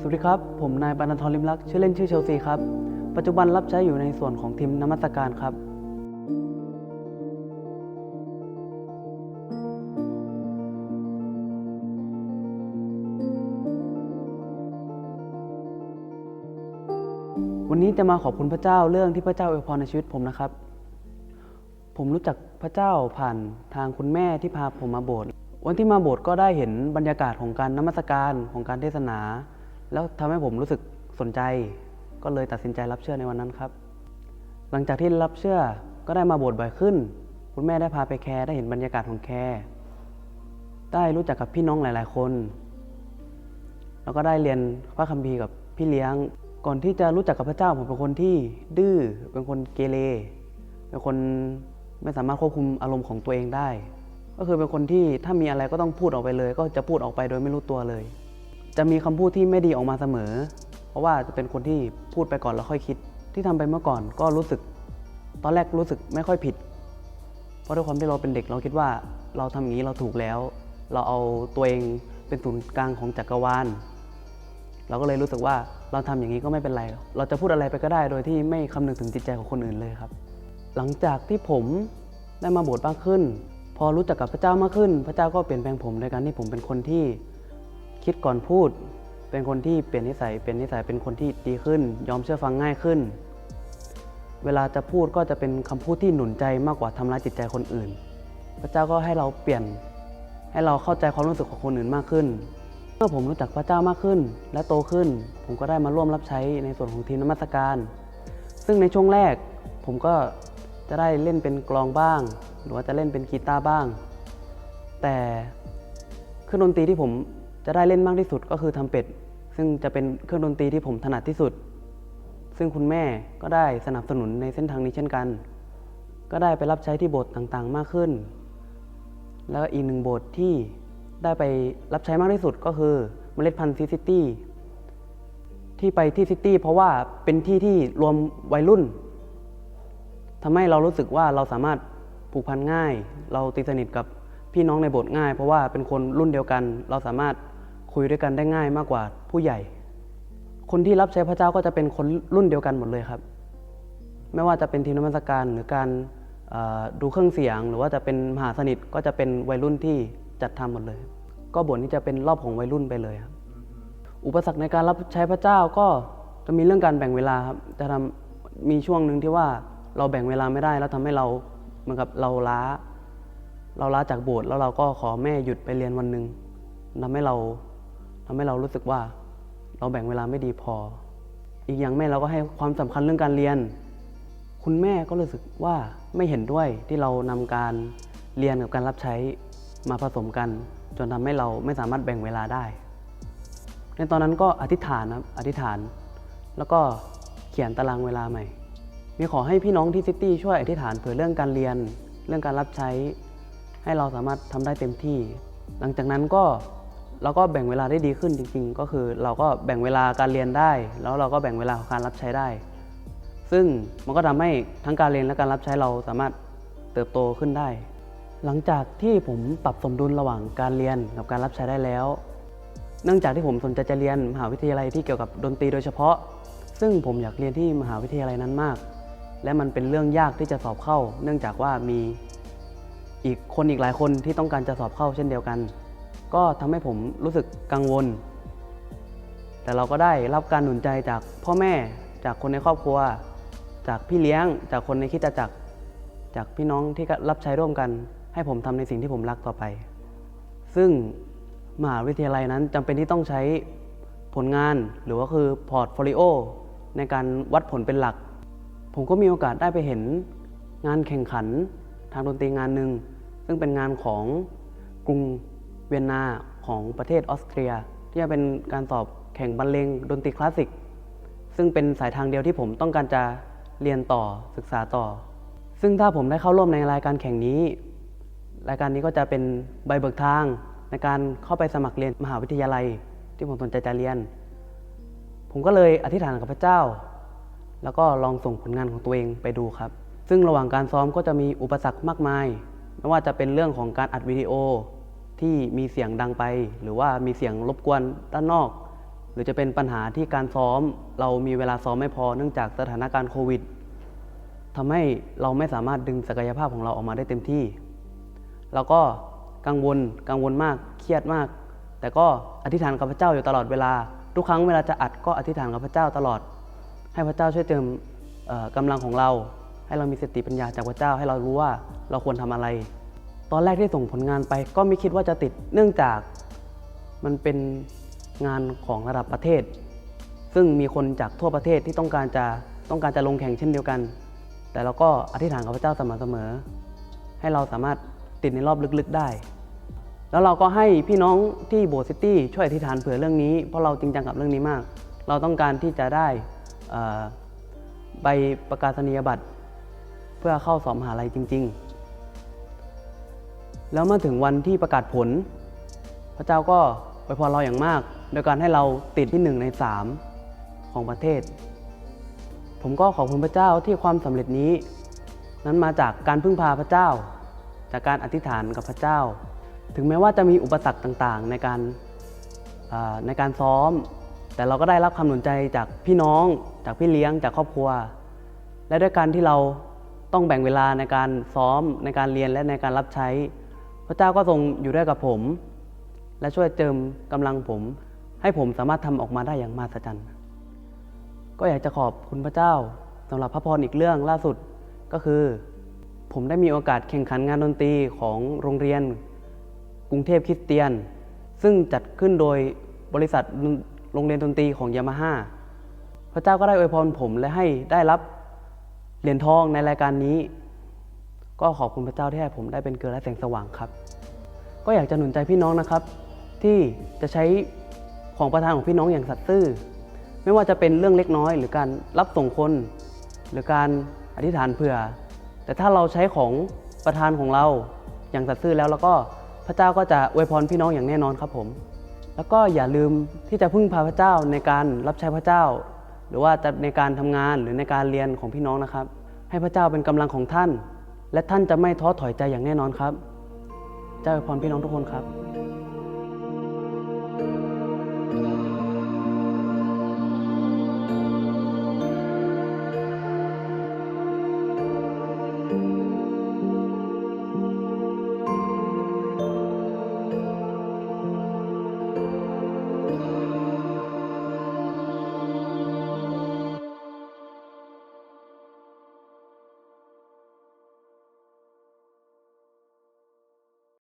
สวัสดีครับ ผมนายบรรณทรลิมลักษ์ชื่อเล่นชื่อเชลซีครับ ปัจจุบันรับใช้อยู่ในส่วนของทีมนมัสการครับ วันนี้จะมาขอบคุณพระเจ้าเรื่องที่พระเจ้าอวยพรในชีวิตผมนะครับ ผมรู้จักพระเจ้าผ่านทางคุณแม่ที่พาผมมาโบสถ์ วันที่มาโบสถ์ก็ได้เห็นบรรยากาศของการนมัสการของการเทศนา แล้วทำให้ผมรู้สึกสนใจ ก็เลยตัดสินใจรับเชื่อในวันนั้นครับ หลังจากที่รับเชื่อก็ได้มาโบสถ์บ่อยขึ้น คุณแม่ได้พาไปแคร์ได้เห็นบรรยากาศของแคร์ได้รู้จักกับพี่น้องหลาย ๆ คน แล้วก็ได้เรียนพระคัมภีร์กับพี่เลี้ยง ก่อนที่จะรู้จักกับพระเจ้าผมเป็นคนที่ดื้อเป็นคนเกเรเป็นคนไม่สามารถควบคุมอารมณ์ของตัวเองได้ ก็คือเป็นคนที่ถ้ามีอะไรก็ต้องพูดออกไปเลย ก็จะพูดออกไปโดยไม่รู้ตัวเลย จะมีคำพูดที่ไม่ดีออกมาเสมอ เพราะว่าจะเป็นคนที่พูดไปก่อนแล้วค่อยคิด ที่ทำไปเมื่อก่อนก็รู้สึก ตอนแรกรู้สึกไม่ค่อยผิด เพราะด้วยความที่เราเป็นเด็กเราคิดว่าเราทำอย่างนี้เราถูกแล้ว เราเอาตัวเองเป็นศูนย์กลางของจักรวาลเราก็เลยรู้สึกว่าเราทำอย่างนี้ก็ไม่เป็นไร เราจะพูดอะไรไปก็ได้โดยที่ไม่คำนึงถึงจิตใจของคนอื่นเลยครับ หลังจากที่ผมได้มาบสถ์มากขึ้น พอรู้จักกับพระเจ้ามากขึ้น พระเจ้าก็เปลี่ยนแปลงผมโดยการที่ผมเป็นคนที่คิดก่อนพูด เป็นคนที่เปลี่ยนนิสัย เป็นนิสัยเป็นคนที่ดีขึ้น ยอมเชื่อฟังง่ายขึ้น เวลาจะพูดก็จะเป็นคำพูดที่หนุนใจมากกว่าทำร้ายจิตใจคนอื่น พระเจ้าก็ให้เราเปลี่ยนให้เราเข้าใจความรู้สึกของคนอื่นมากขึ้น เมื่อผมรู้จักพระเจ้ามากขึ้น และโตขึ้น ผมก็ได้มาร่วมรับใช้ในส่วนของทีมนมัสการ ซึ่งในช่วงแรกผมก็จะได้เล่นเป็นกลองบ้าง หรือว่าจะเล่นเป็นกีตาร์บ้าง แต่เครื่องดนตรีที่ผมจะได้เล่นมากที่สุดก็คือทำเป็ด ซึ่งจะเป็นเครื่องดนตรีที่ผมถนัดที่สุด ซึ่งคุณแม่ก็ได้สนับสนุนในเส้นทางนี้เช่นกัน ก็ได้ไปรับใช้ที่โบสถ์ต่างๆ มากขึ้น แล้วอีกหนึ่งโบสถ์ที่ได้ไปรับใช้มากที่สุดก็คือเมล็ดพันธุ์ซีซิตี้ที่ไปที่ซิตี้เพราะว่าเป็นที่ที่รวมวัยรุ่นทำให้เรารู้สึกว่าเราสามารถ ผูกพันง่าย เราตีสนิทกับพี่น้องในโบสถ์ง่าย เพราะว่าเป็นคนรุ่นเดียวกัน เราสามารถคุยด้วยกันได้ง่ายมากกว่าผู้ใหญ่ คนที่รับใช้พระเจ้าก็จะเป็นคนรุ่นเดียวกันหมดเลยครับ ไม่ว่าจะเป็นทีมนมัสการหรือการดูเครื่องเสียง หรือว่าจะเป็นมหาสนิทก็จะเป็นวัยรุ่นที่จัดทำหมดเลย ก็บทนี้จะเป็นรอบของวัยรุ่นไปเลยครับอุปสรรคในการรับใช้พระเจ้าก็จะมีเรื่องการแบ่งเวลาครับจะทำมีช่วงหนึ่งที่ว่าเราแบ่งเวลาไม่ได้แล้วทำให้เรา เหมือนกับเราล้า เราล้าจากโบสถ์แล้วเราก็ขอแม่หยุดไปเรียนวันหนึ่งทำให้เราทำให้เรารู้สึกว่า เราแบ่งเวลาไม่ดีพอ อีกอย่างแม่เราก็ให้ความสำคัญเรื่องการเรียน คุณแม่ก็รู้สึกว่าไม่เห็นด้วยที่เรานำการเรียนกับการรับใช้มาผสมกัน จนทำให้เราไม่สามารถแบ่งเวลาได้ ในตอนนั้นก็อธิษฐานนะครับอธิษฐาน แล้วก็เขียนตารางเวลาใหม่ มีขอให้พี่น้องที่ซิตี้ช่วยอธิษฐานเผื่อเรื่องการเรียน เรื่องการรับใช้ ให้เราสามารถทำได้เต็มที่ หลังจากนั้นก็เราก็แบ่งเวลาได้ดีขึ้นจริง ๆ ก็คือเราก็แบ่งเวลาการเรียนได้ แล้วเราก็แบ่งเวลาของการรับใช้ได้ ซึ่งมันก็ทำให้ทั้งการเรียนและการรับใช้เราสามารถเติบโตขึ้นได้ หลังจากที่ผมปรับสมดุลระหว่างการเรียนกับการรับใช้ได้แล้ว เนื่องจากที่ผมสนใจจะเรียนมหาวิทยาลัยที่เกี่ยวกับดนตรีโดยเฉพาะ ซึ่งผมอยากเรียนที่มหาวิทยาลัยนั้นมาก และมันเป็นเรื่องยากที่จะสอบเข้า เนื่องจากว่ามีอีกคนอีกหลายคนที่ต้องการจะสอบเข้าเช่นเดียวกัน ก็ทำให้ผมรู้สึกกังวล แต่เราก็ได้รับการหนุนใจจากพ่อแม่จากคนในครอบครัว จากพี่เลี้ยง จากคนในคิดจักร จากพี่น้องที่รับใช้ร่วมกัน ให้ผมทำในสิ่งที่ผมรักต่อไป ซึ่งมหาวิทยาลัยนั้นจำเป็นที่ต้องใช้ผลงานหรือว่าคือพอร์ตโฟลิโอในการวัดผลเป็นหลัก ผมก็มีโอกาสได้ไปเห็นงานแข่งขันทางดนตรีงานหนึ่ง ซึ่งเป็นงานของกรุงเวียนนาของประเทศออสเตรีย ที่จะเป็นการสอบแข่งบรรเลงดนตรีคลาสสิก ซึ่งเป็นสายทางเดียวที่ผมต้องการจะเรียนต่อศึกษาต่อ ซึ่งถ้าผมได้เข้าร่วมในรายการแข่งนี้ รายการนี้ก็จะเป็นใบเบิกทางในการเข้าไปสมัครเรียนมหาวิทยาลัยที่ผมสนใจจะเรียน ผมก็เลยอธิษฐานกับพระเจ้า แล้วก็ลองส่งผลงานของตัวเองไปดูครับ ซึ่งระหว่างการซ้อมก็จะมีอุปสรรคมากมาย ไม่ว่าจะเป็นเรื่องของการอัดวิดีโอที่มีเสียงดังไป หรือว่ามีเสียงรบกวนด้านนอก หรือจะเป็นปัญหาที่การซ้อม เรามีเวลาซ้อมไม่พอเนื่องจากสถานการณ์โควิดทำให้เราไม่สามารถดึงศักยภาพของเราออกมาได้เต็มที่เราก็กังวลกังวลมากเครียดมาก แต่ก็อธิษฐานกับพระเจ้าอยู่ตลอดเวลา ทุกครั้งเวลาจะอัดก็อธิษฐานกับพระเจ้าตลอด ให้พระเจ้าช่วยเติมเอ่อกำลังของเรา ให้เรามีสติปัญญาจากพระเจ้าให้เรารู้ว่าเราควรทำอะไร ตอนแรกที่ส่งผลงานไปก็ไม่คิดว่าจะติดเนื่องจากมันเป็นงานของระดับประเทศ ซึ่งมีคนจากทั่วประเทศที่ต้องการจะต้องการจะลงแข่งเช่นเดียวกัน แต่เราก็อธิษฐานกับพระเจ้าสม่ำเสมอ ให้เราสามารถติดในรอบลึกๆได้ แล้วเราก็ให้พี่น้องที่โบสถ์ซิตี้ช่วยอธิษฐานเผื่อเรื่องนี้เพราะเราจริงจังกับเรื่องนี้มาก เราต้องการที่จะได้ ใบประกาศนียบัตร เพื่อเข้าสอบมหาลัยจริง ๆ แล้วเมื่อถึงวันที่ประกาศผล พระเจ้าก็ไปพรเราอย่างมาก โดยการให้เราติดที่หนึ่งในสามของประเทศ ผมก็ขอบคุณพระเจ้าที่ความสำเร็จนี้ นั้นมาจากการพึ่งพาพระเจ้า จากการอธิษฐานกับพระเจ้า ถึงแม้ว่าจะมีอุปสรรคต่างๆ ในการในการซ้อม แต่เราก็ได้รับคำหนุนใจจากพี่น้อง จากพี่เลี้ยง จากครอบครัว และด้วยการที่เราต้องแบ่งเวลาในการซ้อมในการเรียนและในการรับใช้ พระเจ้าก็ทรงอยู่ด้วยกับผม และช่วยเติมกำลังผม ให้ผมสามารถทำออกมาได้อย่างมหัศจรรย์ก็อยากจะขอบคุณพระเจ้าสำหรับพระพรอีกเรื่องล่าสุดก็คือ ผมได้มีโอกาสแข่งขันงานดนตรีของโรงเรียน กรุงเทพคริสเตียน ซึ่งจัดขึ้นโดยบริษัท โรงเรียนดนตรีของยามาฮ่าพระเจ้าก็ได้อวยพรผมและให้ได้รับเหรียญทองในรายการนี้ ก็ขอบคุณพระเจ้าที่ให้ผมได้เป็นเกลือและแสงสว่างครับ ก็อยากจะหนุนใจพี่น้องนะครับ ที่จะใช้ของประทานของพี่น้องอย่างสัตย์ซื่อ ไม่ว่าจะเป็นเรื่องเล็กน้อย หรือการรับส่งคน หรือการอธิษฐานเผื่อ แต่ถ้าเราใช้ของประทานของเราอย่างสัตย์ซื่อแล้วแล้วก็พระเจ้าก็จะอวยพรพี่น้องอย่างแน่นอนครับผม แล้วก็อย่าลืมที่จะพึ่งพาพระเจ้าในการรับใช้พระเจ้า หรือว่าจะในการทำงานหรือในการเรียนของพี่น้องนะครับ ให้พระเจ้าเป็นกำลังของท่าน และท่านจะไม่ท้อถอยใจอย่างแน่นอนครับ เจ้าอวยพรพี่น้องทุกคนครับ